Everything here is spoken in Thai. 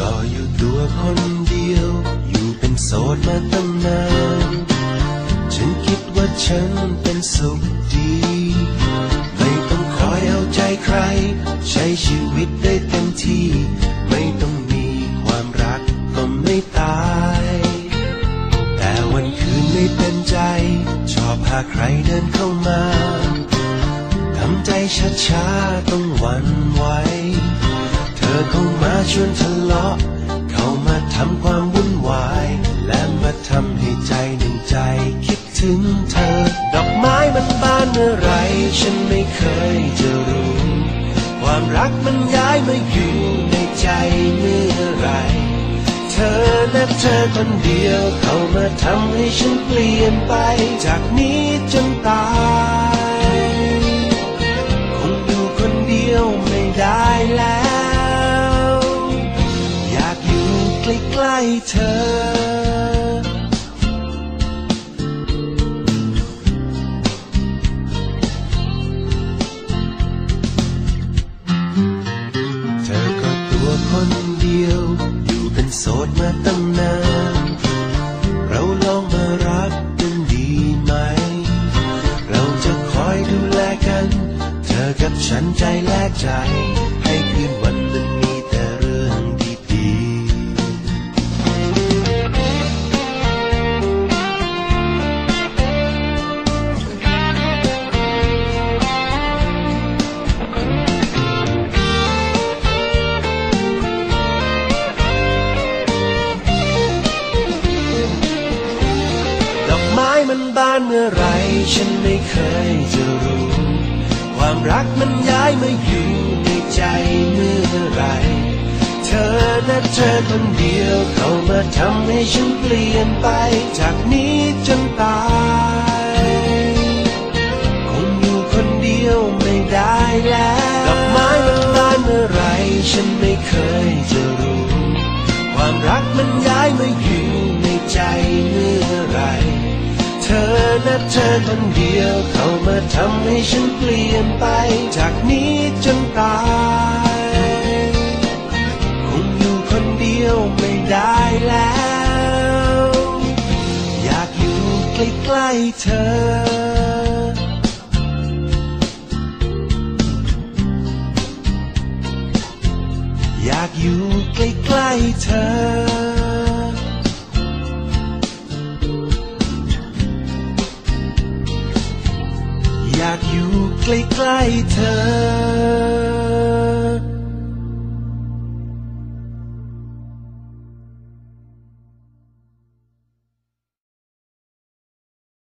ก็อยู่ตัวคนเดียว อยู่เป็นโสดมาตั้งนาน ฉันคิดว่าฉันเป็นสุขดี ไม่ต้องคอยเอาใจใคร ใช้ชีวิตได้เต็มที่ ไม่ต้องมีความรักก็ไม่ตาย แต่วันคืนไม่เป็นใจ ชอบพาใครเดินเข้ามาทำใจช้าๆต้องหวั่นไหว อเข้ามาชวนทะเลาะ เข้ามาทำความวุ่นวาย และมาทำให้ใจหนึ่งใจคิดถึงเธอ ดอกไม้มันบานเมื่อไรฉันไม่เคยจะรู้ ความรักมันย้ายมาอยู่ในใจเมื่อไรเธอและเธอคนเดียว เข้ามาทำให้ฉันเปลี่ยนไป จากนี้จนตาย เธอ เธอก็ตัวคนเดียว อยู่เป็นโสดมาตั้งนาน เราลองมารักกันดีไหม เราจะคอยดูแลกัน เธอกับฉันใจแลกใจ มันบานเมื่อไรฉันไม่เคยจะรู้ ความรักมันย้ายมาอยู่ในใจเมื่อไร เธอและเธอคนเดียวเข้ามาทำให้ฉันเปลี่ยนไปจากนี้จนตายคงอยู่คนเดียวไม่ได้แล้วดอกไม้มันบานเมื่อไรฉันไม่เคยจะรู้ ความรักมันย้ายมาอยู่ในใจเมื่อไร ธอและเธอคนเดียว เข้ามาทำให้ฉันเปลี่ยนไป จากนี้จนตายคงอยู่คนเดียวไม่ได้แล้ว อยากอยู่ใกล้ๆเธออยากอยู่ใกล้ๆเธอ ใกล้ๆเธอ